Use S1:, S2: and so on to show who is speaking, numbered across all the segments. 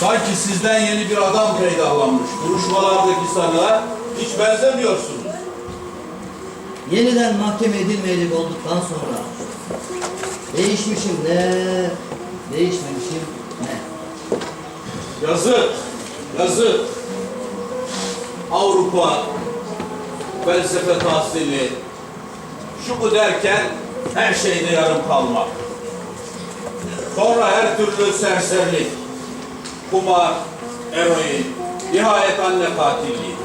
S1: Sanki sizden yeni bir adam peydahlanmış. Duruşmalardaki sana hiç benzemiyorsunuz.
S2: Yeniden mahkeme edilmeyecek olduktan sonra değişmişim ne, değişmemişim ne.
S1: Yazık, yazık. Avrupa, felsefe tahsili, şu bu derken her şeyde yarım kalmak. Sonra her türlü serserilik, kumar, eroin, nihayet anne katilliği.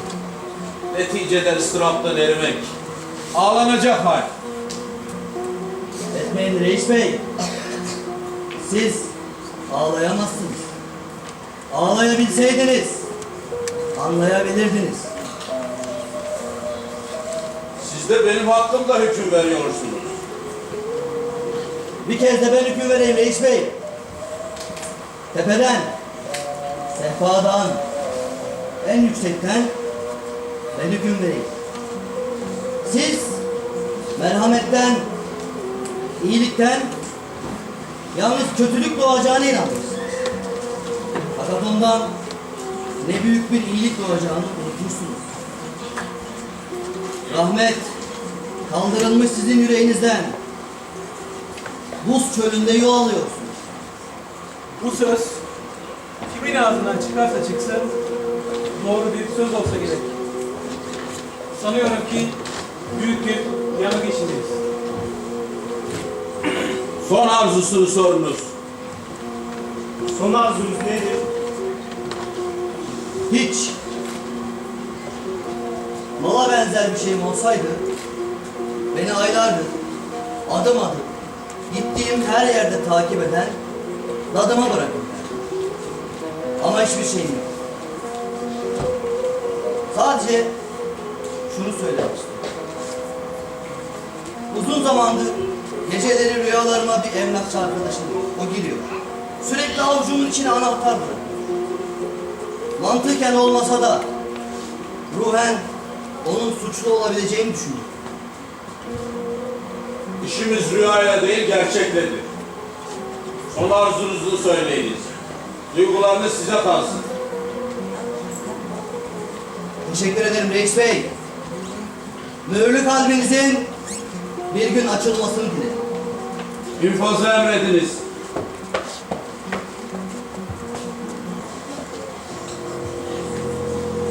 S1: Neticede ıstıraptan erimek, ağlanacak hal.
S2: Etmeyin reis bey. Siz ağlayamazsınız. Ağlayabilseydiniz anlayabilirdiniz.
S1: Siz de benim hakkımda hüküm veriyorsunuz.
S2: Bir kez de ben hüküm vereyim reis bey. Tepeden, sehpadan, en yüksekten ben hüküm vereyim. Siz merhametten, iyilikten yalnız kötülük doğacağına inanmışsınız. Fakat ondan ne büyük bir iyilik doğacağını unutmuşsunuz. Rahmet kaldırılmış sizin yüreğinizden. Buz çölünde yol alıyorsunuz.
S3: Bu söz kimin ağzından çıkarsa çıksın doğru bir söz olsa gerek. Sanıyorum ki büyük bir yanılgı içindeyiz.
S1: Son arzusunu sorunuz.
S3: Son arzunuz nedir?
S2: Hiç. Mala benzer bir şeyim olsaydı beni aylardır adım adım gittiğim her yerde takip eden dadıma bırakırlar. Ama hiçbir şeyim yok. Sadece şunu söylemek istiyorum. Uzun zamandır geceleri rüyalarıma bir emlakçı arkadaşım o giriyor. Sürekli avucumun içine anahtar bırakıyor. Mantıken olmasa da ruhen onun suçlu olabileceğini düşünüyorum.
S1: İşimiz rüyaya değil gerçekledir. Son arzunuzu söyleyiniz. Duygularınız size kalsın.
S2: Teşekkür ederim reis bey. Mühürlü kalbinizin bir gün açılmasını dilerim.
S1: İnfazı emrediniz.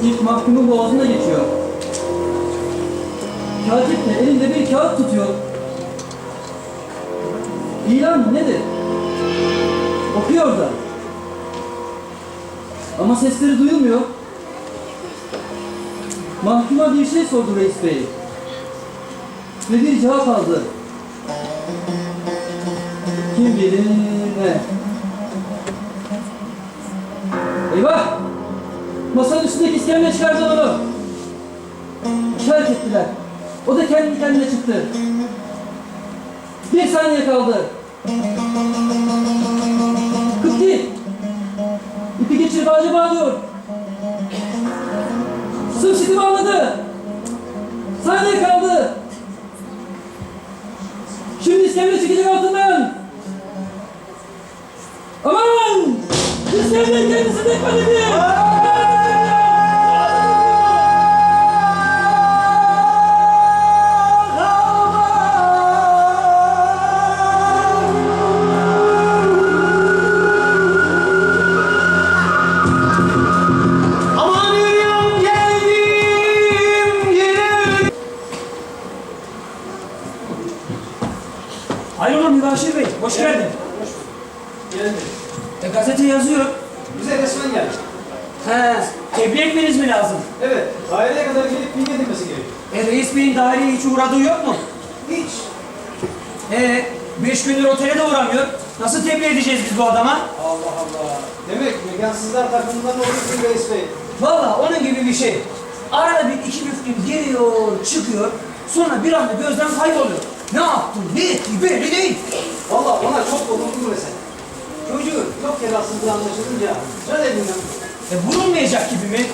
S4: İlk mahkumun boğazında geçiyor. Katip de elinde bir kağıt tutuyor. İlan nedir? Okuyor da. Ama sesleri duyulmuyor. Mahkuma bir şey sordu reis bey. Ve bir cevap aldı. Kim bilir ne? Eyvah! Masanın üstündeki iskemle çıkardı onu. İşaret ettiler. O da kendi kendine çıktı. Bir saniye kaldı. İpi geçirip ağaca bağlıyor. Sımsıkı bağladı. Saniye kaldı. Şimdi iskemle çıkacak altından. Aman! İskemle kendisi tekmeledi.
S5: Mübaşir Bey, hoş geldin.
S3: Geldi.
S5: E, gazete yazıyor.
S3: Bize resmen geldi.
S5: He, tebliğ etmeniz mi lazım?
S3: Evet, daireye kadar gelip bilgi edilmesi gerekiyor.
S5: E, reis beyin daireye hiç uğradığı yok mu?
S3: Hiç.
S5: E, beş gündür otele de uğramıyor. Nasıl tebliğ edeceğiz biz bu adama?
S3: Allah Allah. Demek mekansızlar takımından olursun Reis Bey.
S5: Valla onun gibi bir şey. Arada bir iki büklüm geliyor, çıkıyor. Sonra bir anda gözden kayboluyor. Ne yaptın, ne etti belli değil.
S3: Valla ona çok dokundu mesela. Çocuğu yok yere asıldığı anlaşılınca can evinden.
S5: E, bulunmayacak gibi mi?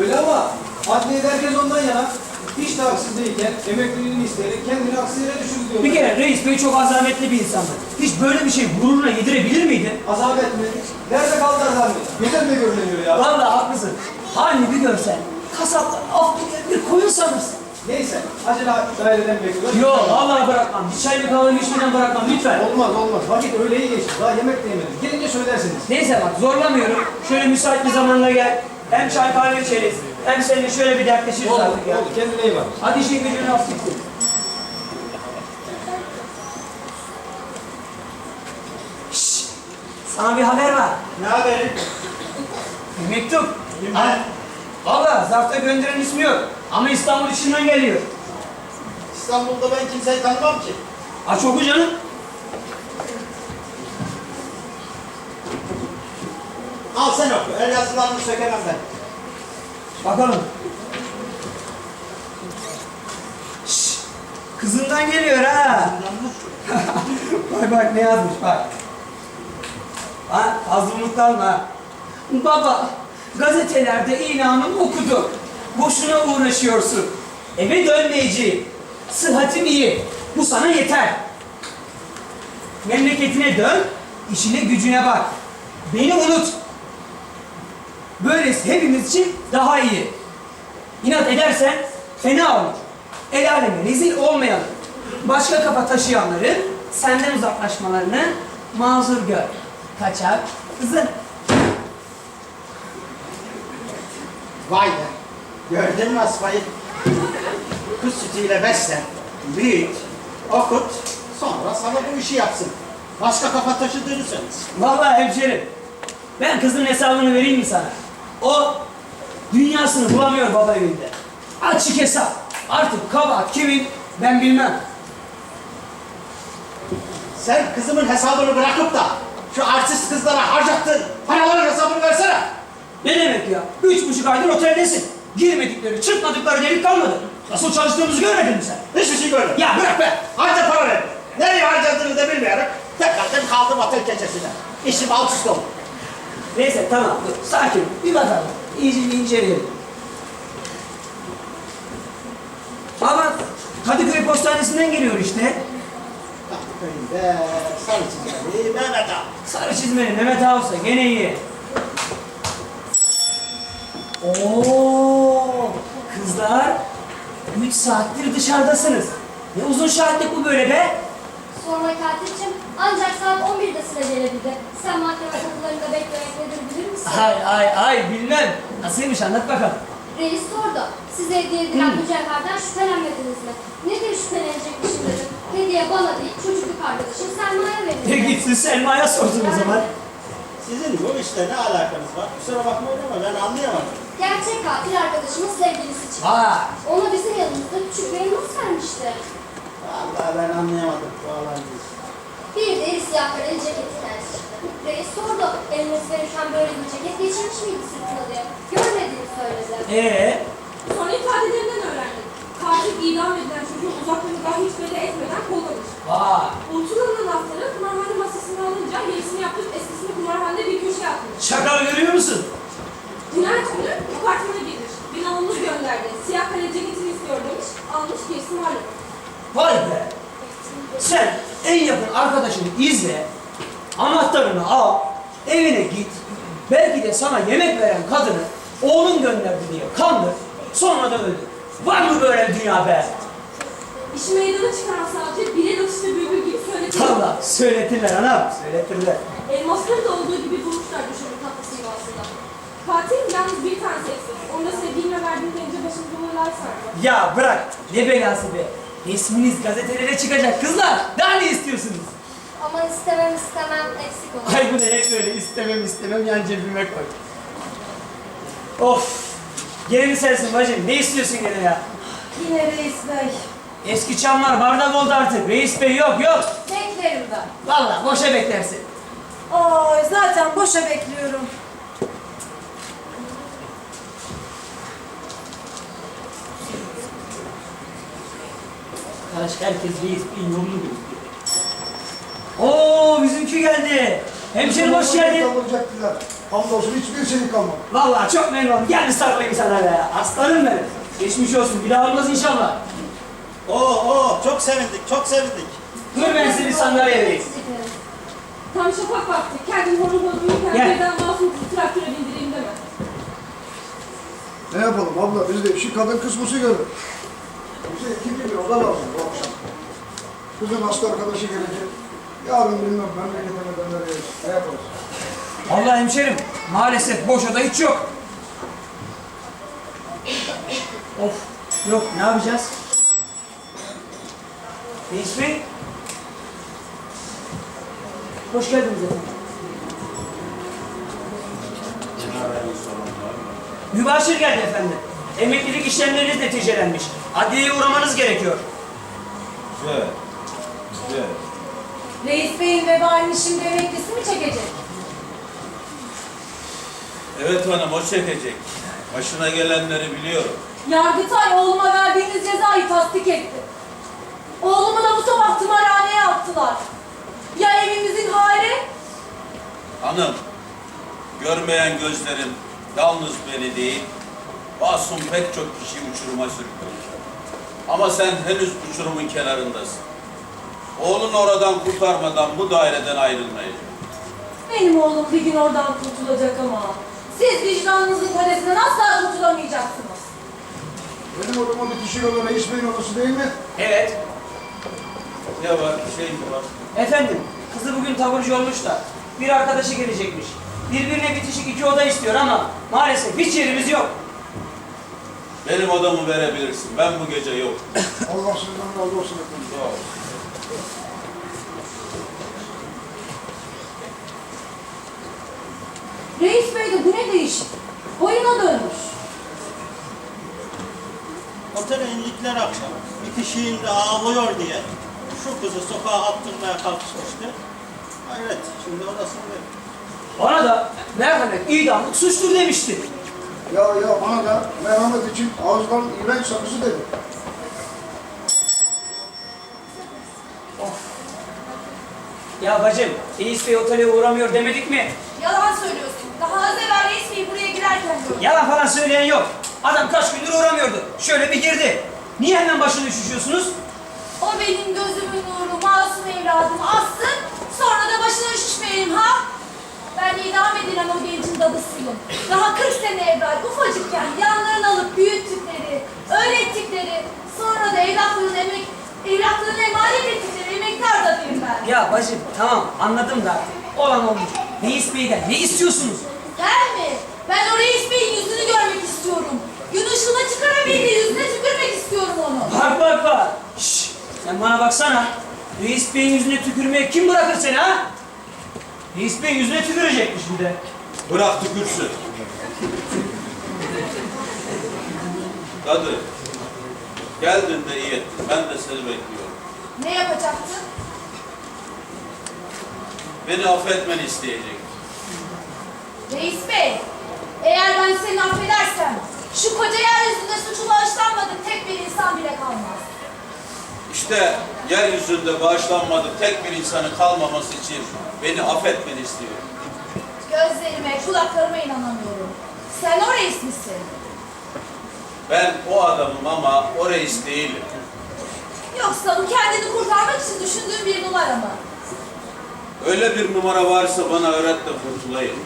S3: Öyle ama adliyede herkes ondan yana.
S6: hiç de haksız değilken emekliliğini isteyerek kendini haksız yere düşürdü diyorlar.
S5: Bir kere reis bey çok azametli bir insandı. Hiç böyle bir şey gururuna yedirebilir miydi?
S6: Azabet mi? Nerede kaldı azamet? Birden de görünüyor ya.
S5: Vallahi haklısın. Halini bir görsen kasaplar af diye bir koyun sanırsın.
S6: Neyse, acele daireden bekliyorlar.
S5: Yok vallahi bırakmam. Bir çay bir kahve içmeden bırakmam lütfen.
S6: Olmaz olmaz. Vakit öyle iyi geçti. Daha yemek de yemedik. Gelince söylersiniz.
S5: Neyse bak zorlamıyorum. Şöyle müsait bir zamanda gel. Hem çay kahve içeriz. Hem seninle şöyle bir dertleşiriz
S6: Oldu,
S5: artık ya.
S6: oldu. Kendine iyi bak.
S5: Hadi işin gücünü siktir. Şşş! Sana bir haber var.
S2: Ne haberi?
S5: Bir mektup.
S2: Ha?
S5: Valla zarfta gönderen ismi yok. Ama İstanbul içinden geliyor.
S2: İstanbul'da ben kimseyi tanımam ki.
S5: Aç oku canım.
S2: Al sen oku. El yazılarını sökemem ben.
S5: Bakalım. Şşş! Kızından geliyor ha. bak bak ne yazmış bak. Ha, fazla unutma. Baba, gazetelerde ilanımı okudum. Boşuna uğraşıyorsun. Eve dönmeyeceğim. Sıhhatim iyi. Bu sana yeter. Memleketine dön, işine gücüne bak. Beni unut. Böylesi hepimiz için daha iyi. İnat edersen fena olur. El aleme rezil olmayalım. Başka kafa taşıyanların senden uzaklaşmalarını mazur gör. Kaçak kızım.
S7: Vay be. Gördün mü Asfa'yı? Kız sütüyle beslen, büyüt, okut, sonra sana bu işi yapsın. Başka kafa taşıdığını söylesin.
S5: Vallahi hemşerim. Ben kızın hesabını vereyim mi sana? O dünyasını bulamıyor baba evinde. Açık hesap. Artık kabahat kimin ben bilmem.
S7: Sen kızımın hesabını bırakıp da şu artist kızlara harcattığın paraların hesabını versene.
S5: Ne demek ya? Üç buçuk aydır oteldesin. Girmedikleri, çıkmadıkları delik kalmadı. Nasıl çalıştığımızı görmedin mi sen?
S7: Hiçbir şey görmedim.
S5: Ya bırak be!
S7: Harca para ver. Nereye harcadığını da bilmeyerek tekrardan kaldım otel gecesine. İşim alt üst oldu.
S5: Neyse tamam dur sakin bir bakalım. İyice bir inceleyelim. Ama Kadıköy Postanesi'nden geliyor işte.
S7: Köyünde sarı çizmeli Mehmet Ağa.
S5: Sarı çizmeli Mehmet Ağa olsa gene iyi. Oo, kızlar 3 saattir dışarıdasınız. Ne uzun şahitlik bu böyle be.
S8: Sonra katilcim ancak saat 11'de sıra gelebildi. Sen mahkeme kapılarında beklemek nedir bilir misin?
S5: Ay ay ay bilmem. Nasılmış anlat bakalım.
S8: Reis sordu. Size hediye edilen mücevherden şüphelenmediniz mi? Nedir şüphelenecekmişim dedim. Hediye bana değil çocukluk arkadaşım Selma'ya
S5: Ne
S8: verildi.
S5: gitsin Selma'ya sordun o zaman.
S7: Sizin bu işte ne alakanız var? Kusura bakmayın ama ben anlayamadım.
S8: Gerçek katil arkadaşımın sevgilisi çıktı.
S5: Vay.
S8: Ona bizim yanımızda küçük bir elmas vermişti.
S7: Vallahi ben anlayamadım alayı.
S8: Bir de iri siyah kareli ceketi çıktı. Reis sordu. Eliniz verirken böyle bir ceket geçirmiş miydi sırtına diye. Görmediğini söyledi.
S5: Ee,
S9: Sonra ifadelerinden öğrendim. Katil idam edilen çocuğu uzaklarını dahi hiç belli etmeden kollamış.
S5: vay.
S9: Unutulan anahtarı kumarhane masasına alınca yenisini yapıp eskisini kumarhanede bir köşeye atmış.
S5: Şaka görüyor musun?
S9: Cinayet günü apartmana girmiş. Bir nalımız gönderdi. Siyah kare ceketini istiyor demiş. Almış gerisi malum.
S5: Vay be. Sen en yakın arkadaşını izle, anahtarını al, evine git. Belki de sana yemek veren kadını oğlun gönderdi diye kandır, sonra da öldür. Var mı böyle dünya be?
S9: İşi meydana çıkaran savcı bile atışta bülbül gibi söyledi.
S5: Valla söyletirler anam, söyletirler.
S9: Elmasları da olduğu gibi bulmuşlar düşürün tatlısı yuvasında. Katil yalnız bir tanesi eksik. Onu da sevgiline verdiğinde önce başımıza olaylar sardı.
S5: Ya bırak, ne belası be. Resminiz gazetelere çıkacak kızlar. Daha ne istiyorsunuz?
S8: Aman istemem istemem eksik olur.
S5: Ay bu ne hep böyle istemem istemem yan cebime koy. Of! Gene mi sensin bacım? Ne istiyorsun gene ya?
S10: Yine reis bey.
S5: Eski çamlar bardak oldu artık. Reis bey yok yok.
S10: Beklerim ben.
S5: Vallahi boşa beklersin.
S10: Oy zaten boşa bekliyorum.
S5: Karış herkes reis beyin yolunu biliyor. Oo bizimki geldi. Hemşerim hoş geldin.
S11: Kalacaktılar. Hamdolsun hiçbir şey kalmadı.
S5: Vallahi çok memnun oldum. Gel bir sarılayım sana be. Aslanım benim. Geçmiş olsun. Bir daha olmaz inşallah.
S7: Oo oo çok sevindik çok sevindik.
S5: Dur ben sizi sandalyeye vereyim.
S9: Tam şafak vakti. Kendim horul horul uyurken
S5: Gel.
S9: birden masum kızı traktöre bindireyim deme.
S6: Ne yapalım abla biz de işi kadın kısmısı görür. Bize iki bir oda lazım bu akşam. Kızın hasta arkadaşı gelecek. Yarın bilmem memlekete döneriz. Ne yaparız?
S5: Allah hemşerim. Maalesef boş oda hiç yok. Of. Yok ne yapacağız? Reis Bey. Hoş geldiniz efendim. Mübaşir geldi efendim. Emeklilik işlemleriniz neticelenmiş. Adliyeye uğramanız gerekiyor.
S1: Güzel. Güzel.
S10: Reis Bey'in vebalini şimdi emeklisi mi çekecek?
S1: Evet hanım o çekecek. Başına gelenleri biliyorum.
S10: Yargıtay oğluma verdiğiniz cezayı tasdik etti. Oğlumu da bu sabah tımarhaneye attılar. Ya evimizin hali?
S1: Hanım, görmeyen gözlerim yalnız beni değil, masum pek çok kişiyi uçuruma sürüklüyor. Ama sen henüz uçurumun kenarındasın. Oğlun oradan kurtarmadan bu daireden ayrılmayacak.
S10: Benim oğlum bir gün oradan kurtulacak ama. Siz vicdanınızın kalesinden asla kurtulamayacaksınız.
S6: Benim odama bitişik olan reis beyin odası değil mi?
S5: Evet.
S1: Ne var, bir şey mi var?
S5: Efendim, kızı bugün taburcu olmuş da bir arkadaşı gelecekmiş. Birbirine bitişik iki oda istiyor ama maalesef hiç yerimiz yok.
S1: Benim odamı verebilirsin. Ben bu gece yok.
S6: Allah sizden razı olsun efendim.
S1: Sağ ol.
S10: Reis Bey de bu ne değişik? Oyuna dönmüş.
S7: Otele indikler akşam. Bitişiğinde ağlıyor diye şu kızı sokağa attırmaya kalkışmıştı. Hayret şimdi odasında.
S5: Bana da merhamet, idamlık suçtur demişti.
S6: Ya ya bana da merhamet için ağızdan iğrenç sakızı dedi.
S5: Ya bacım, Reis Bey otele uğramıyor demedik mi?
S10: Yalan söylüyorsun. Daha az evvel Reis Bey buraya girerken gördüm.
S5: Yalan falan söyleyen yok. Adam kaç gündür uğramıyordu. Şöyle bir girdi. Niye hemen başını üşüşüyorsunuz?
S10: O benim gözümün nuru, masum evladım assın, sonra da başına üşüşmeyelim ha? Ben idam edilen o gencin dadısıyım. Daha 40 sene evvel ufacıkken yanlarına alıp büyüttükleri, öğrettikleri, sonra da evlatlığın emek, evlatlığına emanet ettikleri emektar dadıyım ben.
S5: Ya bacım tamam anladım da olan olmuş. Reis Bey'den ne istiyorsunuz?
S10: Ben mi? Ben o reis beyin yüzünü görmek istiyorum. Gün ışığına çıkarabildiği yüzüne tükürmek istiyorum onu.
S5: Bak bak bak. Şşş, sen bana baksana. Reis Bey'in yüzüne tükürmeye kim bırakır seni ha? Reis Bey'in yüzüne tükürecekmiş bir de.
S1: Bırak tükürsün. Dadı, geldin de iyi ettin. Ben de seni bekliyorum.
S10: Ne yapacaktın?
S1: Beni affetmeni isteyecek.
S10: Reis bey, eğer ben seni affedersem, şu koca yeryüzünde suçu bağışlanmadık tek bir insan bile kalmaz.
S1: İşte yeryüzünde bağışlanmadık tek bir insanın kalmaması için beni affetmeni istiyorum.
S10: Gözlerime, kulaklarıma inanamıyorum. Sen o reis misin?
S1: Ben o adamım ama o reis değilim.
S10: Yoksa bu kendini kurtarmak için düşündüğün bir numara mı?
S1: Öyle bir numara varsa bana öğret de kurtulayım.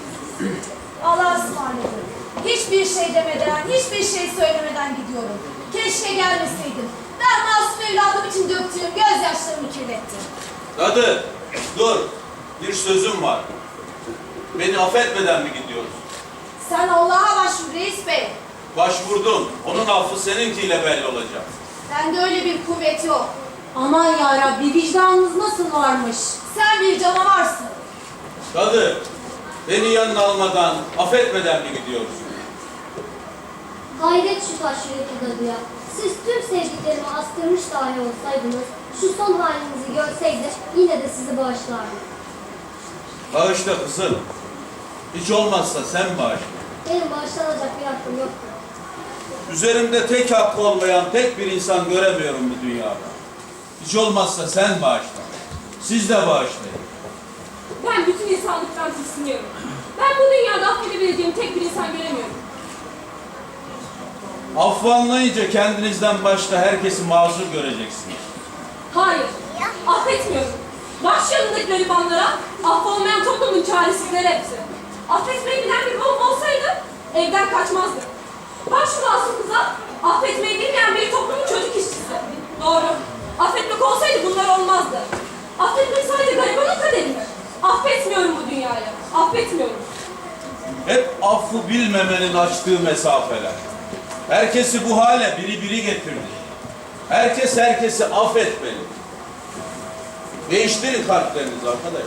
S10: Allah'a ısmarladık. Hiçbir şey demeden, hiçbir şey söylemeden gidiyorum. Keşke gelmeseydim. Ben masum evladım için döktüğüm gözyaşlarımı kirlettim.
S1: Dadı, dur. Bir sözüm var. Beni affetmeden mi gidiyoruz?
S10: Sen Allah'a başvur reis bey.
S1: Başvurdum. Onun affı seninkiyle belli olacak.
S10: Bende öyle bir kuvvet yok. Aman ya Rabbi vicdanınız nasıl varmış? Sen bir canavarsın.
S1: Dadı, beni yanına almadan, affetmeden mi gidiyoruz?
S8: Hayret şu taş yürekli dadıya. Siz tüm sevdiklerimi astırmış dahi olsaydınız, şu son halinizi görseydi yine de sizi bağışlardım.
S1: Bağışla kızım. Hiç olmazsa sen bağışla.
S8: Benim bağışlanacak bir hakkım yoktu.
S1: Üzerimde tek hakkı olmayan tek bir insan göremiyorum bu dünyada. Hiç olmazsa sen bağışla. Siz de bağışlayın.
S9: Ben bütün insanlıktan tiksiniyorum. Ben bu dünyada affedebileceğim tek bir insan göremiyorum.
S1: Affı anlayınca kendinizden başka herkesi mazur göreceksiniz.
S9: Hayır, affetmiyorum. Baş yanındaki garibanlara, affı olmayan toplumun çaresizleri hepsi. Affetmeyi bilen bir babam olsaydı, evden kaçmazdı. Masum kıza, affetmeyi bilmeyen bir toplumun çocuk işçisi. Doğru, affetmek olsaydı bunlar olmazdı. Affetmek sadece garibanın kaderi mi? Affetmiyorum bu dünyayı, affetmiyorum.
S1: Hep affı bilmemenin açtığı mesafeler. Herkesi bu hale biri biri getirdi. Herkes herkesi affetmeli. Değiştirin kalplerinizi arkadaş.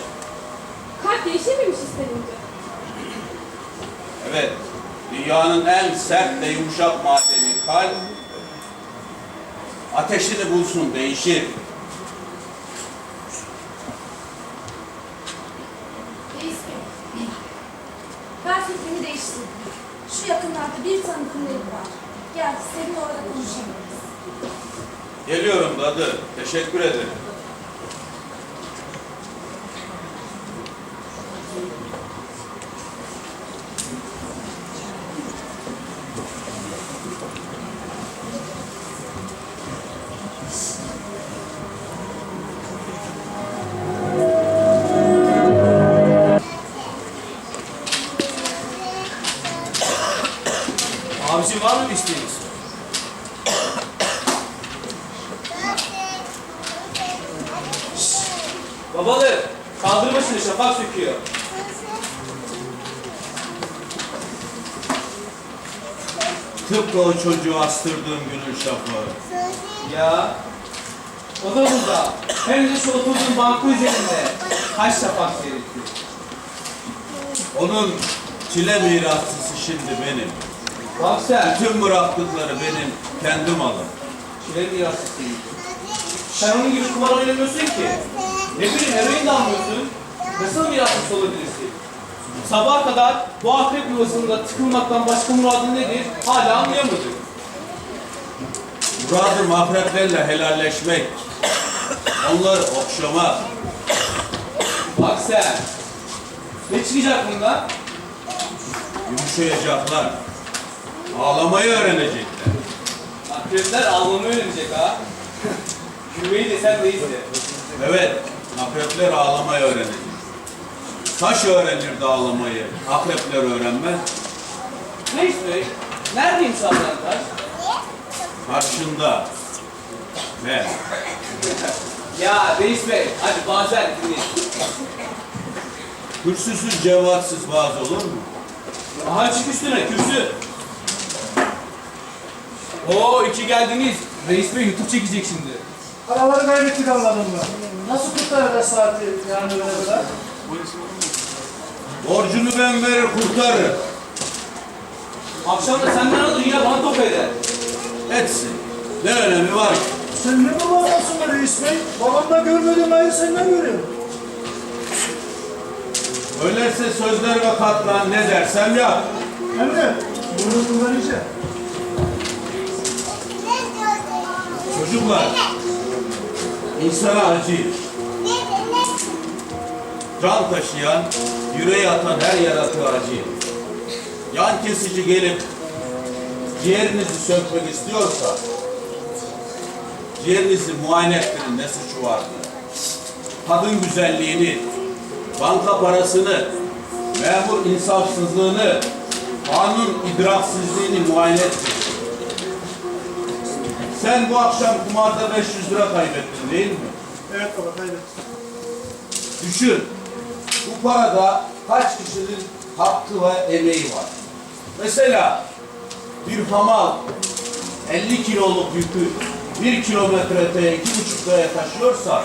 S9: Kalp değişir miymiş istenince?
S1: Evet, dünyanın en sert ve yumuşak madeni kalp ateşini bulsun, değişir.
S10: Ben fikrimi değiştirdim. Şu yakınlarda bir tanıdığım evi var. Gel seninle orada konuşabiliriz.
S1: Geliyorum dadı, teşekkür ederim.
S3: Abicim var mı bir isteğiniz? Babalı, kaldır başını şafak söküyor.
S1: Tıpkı o çocuğu astırdığım günün şafağı.
S3: Ya, o da burada. Hem de oturduğun bankı üzerinde. Kaç şafak seyretti.
S1: Onun çile mirasçısı şimdi benim.
S3: Bak sen,
S1: Bütün bıraktıkları benim kendi malım.
S3: çile mirasçısıyım. Sen onun gibi kumar oynamıyorsun ki. Ne bileyim eroin de almıyorsun. Nasıl mirasçısı olabilirsin? Sabaha kadar bu akrep yuvasında tıkılmaktan başka muradın nedir? Hala anlayamadık.
S1: Muradım akreplerle helalleşmek. Onları okşamak.
S3: Bak sen. Ne çıkacak bundan?
S1: Yumuşayacaklar. Ağlamayı öğrenecekler.
S3: Akrepler ağlamayı öğrenecek ha. Kümeyi de sen reis de.
S1: Evet, akrepler ağlamayı öğrenecek. Taş öğrenirdi ağlamayı. Akrepler öğrenmez.
S3: Reis bey, neredeyim şu anda taş?
S1: Karşında. Ve
S3: Ya reis bey, hadi bazen dinleyin.
S1: kürsüsüz cevatsız vaaz olur mu?
S3: Aha çık üstüne, kürsü. Oo iki geldiniz. Reis bey YouTube çekecek şimdi.
S6: Paraları kaybettik anladın mı? Nasıl kurtaracağız saati yani böyle kadar?
S1: Borcunu ben verir kurtarırım.
S3: Akşam da senden alır yine bana top eder.
S1: Etsin. Ne önemi var ki?
S6: Sen ne baba adamsın be reis bey? Babam da görmediğim hayır senden görüyorum.
S1: Öyleyse sözlerime katlan ne dersem yap.
S6: Hem de bunu kullanacağım.
S1: Çocuklar, insana acıyır. Can taşıyan, yüreği atan her yaratığı acıyır. Yan kesici gelip ciğerinizi sökmek istiyorsa, ciğerinizi muayene ettirin ne suçu vardı. Kadın güzelliğini, banka parasını, memur insafsızlığını, kanun idraksizliğini muayene ettirin. Sen bu akşam kumarda 500 lira kaybettin değil mi?
S6: Evet baba kaybettim.
S1: Düşün. Bu parada kaç kişinin hakkı ve emeği var? Mesela bir hamal 50 kiloluk yükü 1 kilometre öteye, 2,5 liraya taşıyorsa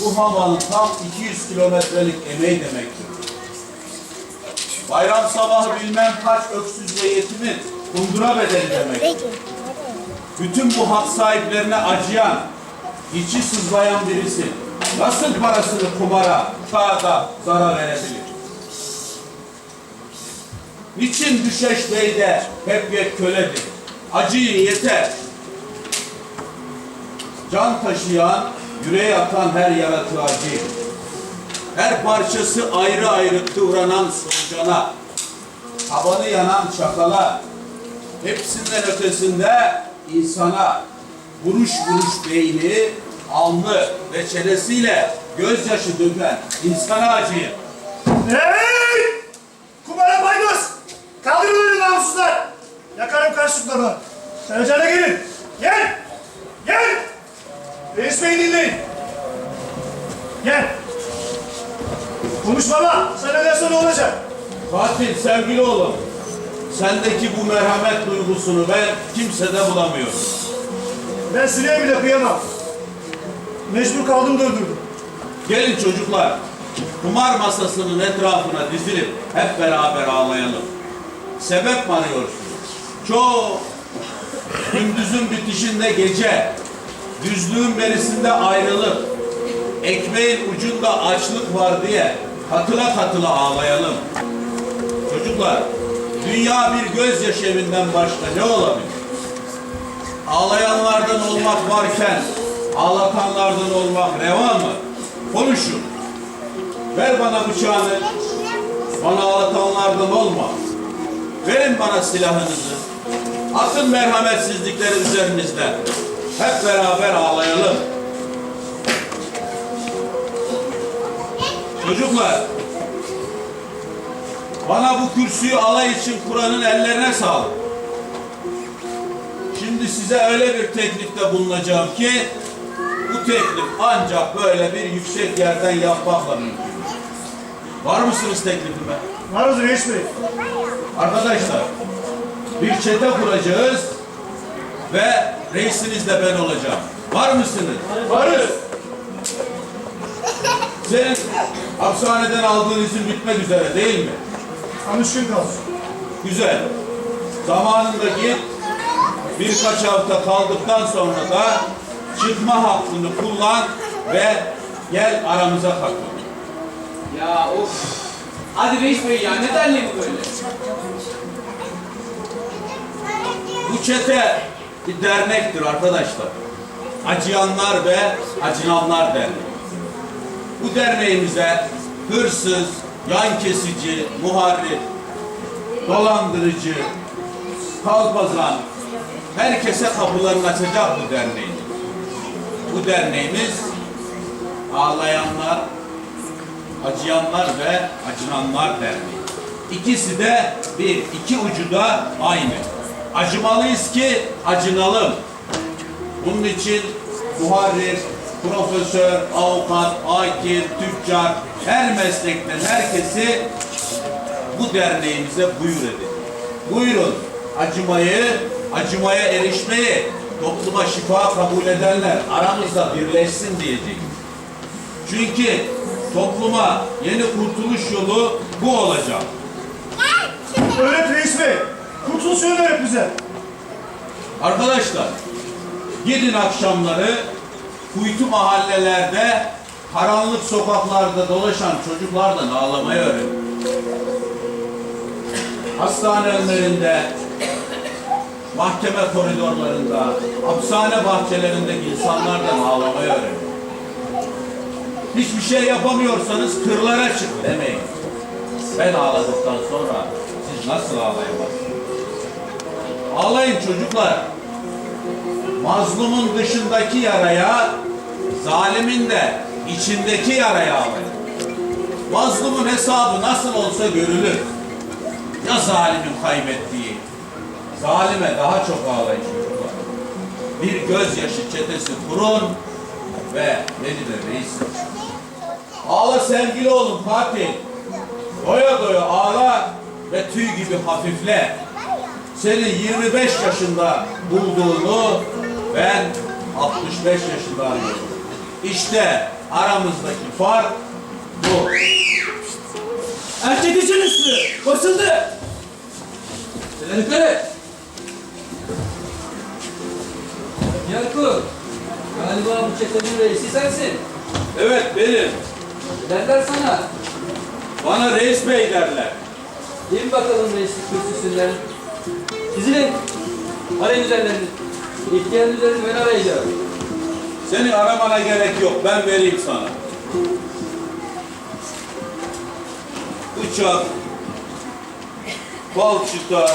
S1: bu hamalın tam 200 kilometrelik emeği demektir. Bayram sabahı bilmem kaç öksüz ve yetimin kundura bedeli demektir. Bütün bu hak sahiplerine acıyan, içi sızlayan birisi nasıl parasını kumara, kağıda zarar verebilir? Niçin düşeş beyde hep yek köledir? Acıyı yeter. Can taşıyan, yüreğe atan her yaratığı acıyır. Her parçası ayrı ayrı kıvranan solucana, tabanı yanan çakala, hepsinden ötesinde insana vuruş vuruş beyni, alnı ve çenesiyle gözyaşı döken insana acıyır.
S6: Hey! Kumara paydos! Kaldırın öyle namussuzlar! Yakarım karşılıklarını. Sercan'a gelin. Gel! Gel! Reis Bey'i dinleyin. Gel. Konuş baba. Sen ne dersen o olacak.
S1: Fatih sevgili oğlum, sendeki bu merhamet duygusunu ben kimsede bulamıyorum.
S6: Ben Süley'e bile kıyamam. Mecbur kaldım döndürdüm.
S1: Gelin çocuklar, kumar masasının etrafına dizilip hep beraber ağlayalım. Sebep mi arıyorsunuz? Çok. Gündüzün bitişinde gece, düzlüğün berisinde ayrılık, ekmeğin ucunda açlık var diye katıla katıla ağlayalım. Çocuklar, dünya bir gözyaşı evinden başka ne olabilir? Ağlayanlardan olmak varken ağlatanlardan olmak reva mı? Konuşun. Ver bana bıçağını. Bana ağlatanlardan olma. Verin bana silahınızı. Atın merhametsizlikleri üzerimizden. Hep beraber ağlayalım. Çocuklar, bana bu kürsüyü alay için Kur'an'ın ellerine sağlık. Şimdi size öyle bir teklifte bulunacağım ki bu teklif ancak böyle bir yüksek yerden yapmakla mümkün. Var mısınız teklifime?
S6: Varız Reis Bey.
S1: Arkadaşlar bir çete kuracağız ve reisiniz de ben olacağım. Var mısınız?
S6: Varız.
S1: Senin hapishaneden aldığın izin bitmek üzere değil mi?
S6: Gün kaldı.
S1: Güzel. Zamanında git, birkaç hafta kaldıktan sonra da çıkma hakkını kullan ve gel aramıza katıl.
S3: Ya of. Hadi reis bey ya ne derliği bu böyle?
S1: Bu çete bir dernektir arkadaşlar. Acıyanlar ve Acınanlar Derneği. Bu derneğimize hırsız, yan kesici, muharrip, dolandırıcı, kalpazan, herkese kapılarını açacak bu derneğimiz. Bu derneğimiz ağlayanlar, acıyanlar ve acınanlar derneği. İkisi de bir, iki ucu da aynı. Acımalıyız ki acınalım. Bunun için muharrir, profesör, avukat, hakim, tüccar, her meslekten herkesi bu derneğimize buyur edin. Buyurun acımayı, acımaya erişmeyi, topluma şifa kabul edenler aramızda birleşsin diyecek. Çünkü topluma yeni kurtuluş yolu bu olacak.
S6: Öğret Reis Bey. Kurtuluşu öğret bize.
S1: Arkadaşlar, gidin akşamları kuytu mahallelerde, karanlık sokaklarda dolaşan çocuklardan ağlamayı öğrenin. Hastane önlerinde, mahkeme koridorlarında, hapishane bahçelerindeki insanlardan ağlamayı öğrenin. Hiçbir şey yapamıyorsanız kırlara çık demeyin. Ben ağladıktan sonra siz nasıl ağlayamazsınız? Ağlayın çocuklar. Mazlumun dışındaki yaraya, zalimin de içindeki yaraya ağlayın. Mazlumun hesabı nasıl olsa görülür. Ya zalimin kaybettiği? Zalime daha çok ağlayın çocuklar. Bir gözyaşı çetesi kurun ve beni de reis. Ağla sevgili oğlum Fatih. Doya doya ağla ve tüy gibi hafifle. Seni 25 yaşında bulduğunu ben 65 yaşında arıyorum. İşte aramızdaki fark bu.
S3: Erkek için üstü. Basıldı.
S4: Selam yukarı. Yakup. Galiba bu çetenin reisi sensin.
S1: Evet benim.
S4: Derler sana.
S1: Bana reis bey derler.
S4: İn bakalım reislik kürsüsünden. Dizilin. Arayın üzerlerini. İhtiyarın üzerini ben arayacağım.
S1: Seni aramana gerek yok. Ben vereyim sana. Bıçak, balçıta,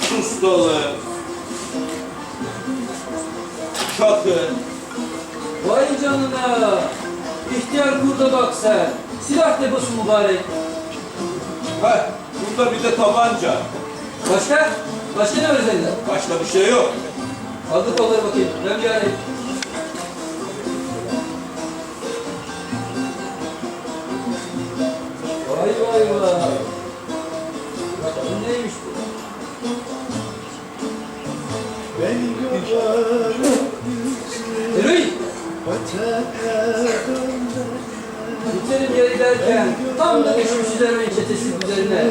S1: sustalı, çakır,
S4: Vay canına. İhtiyar kurda bak sen. Silah deposu mübarek.
S1: heh, bunda bir de tabanca.
S4: Başka? Başka ne özellikler?
S1: Başka bir şey yok.
S4: Kaldır kolları bakayım. Ben bir arayayım. Vay vay vay. Bakalım neymiş bu? Eroin! Bitirim yere giderken tam da düşmüş üzerine çetesi üzerine.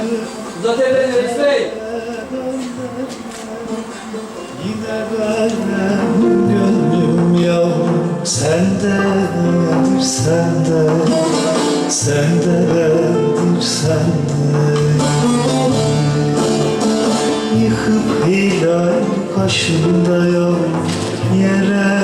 S4: Uzat ellerini Reis Bey.
S11: Benim gönlüm yavrum sendedir sende Sendedir sende Yıkıp hilal kaşında yavrum yere